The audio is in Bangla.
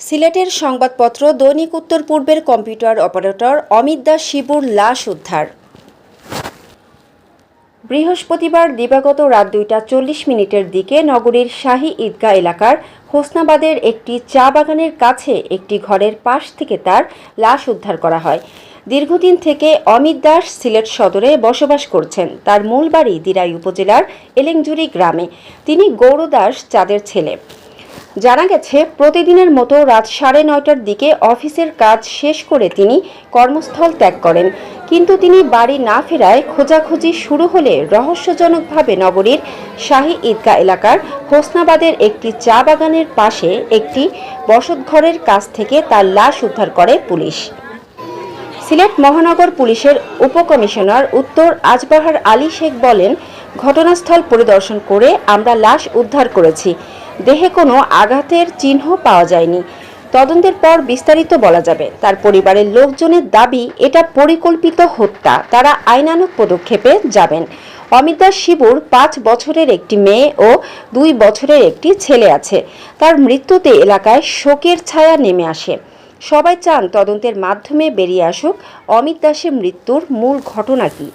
সিলেটের সংবাদপত্র দৈনিক উত্তর পূর্বের কম্পিউটার অপারেটর অমিত দাস শিবুর লাশ উদ্ধার। বৃহস্পতিবার দিবাগত রাত দুইটা চল্লিশ মিনিটের দিকে নগরীর শাহী ঈদগাহ এলাকার হোসনাবাদের একটি চা বাগানের কাছে একটি ঘরের পাশ থেকে তার লাশ উদ্ধার করা হয়। দীর্ঘদিন থেকে অমিত দাস সিলেট সদরে বসবাস করছেন। তার মূল বাড়ি দিরাই উপজেলার এলেংজুরি গ্রামে। তিনি গৌর দাস চাঁদের ছেলে। জানা গেছে, প্রতিদিনের মতো রাত সাড়ে নয়টার দিকে অফিসের কাজ শেষ করে তিনি কর্মস্থল ত্যাগ করেন। কিন্তু তিনি বাড়ি না ফেরায় খোঁজাখুঁজি শুরু হলে রহস্যজনকভাবে নগরীর শাহী ঈদগাহ এলাকার হোসনাবাদের একটি চা বাগানের পাশে একটি বসতঘরের কাছ থেকে তার লাশ উদ্ধার করে পুলিশ। সিলেট মহানগর পুলিশের উপকমিশনার উত্তর আজবাহার আলী শেখ বলেন, ঘটনাস্থল পরিদর্শন করে আমরা লাশ উদ্ধার করেছি। দেহে কোনো আঘাতের চিহ্ন পাওয়া যায়নি। তদন্তের পর বিস্তারিত বলা যাবে। তার পরিবারের লোকজনের দাবি, এটা পরিকল্পিত হত্যা। তারা আইনানুক পদক্ষেপে যাবেন। অমিত দাস শিবুর পাঁচ বছরের একটি মেয়ে ও দুই বছরের একটি ছেলে আছে। তার মৃত্যুতে এলাকায় শোকের ছায়া নেমে আসে। সবাই চান তদন্তের মাধ্যমে বেরিয়ে আসুক। অমিত দাসের মৃত্যুর মূল ঘটনা কী?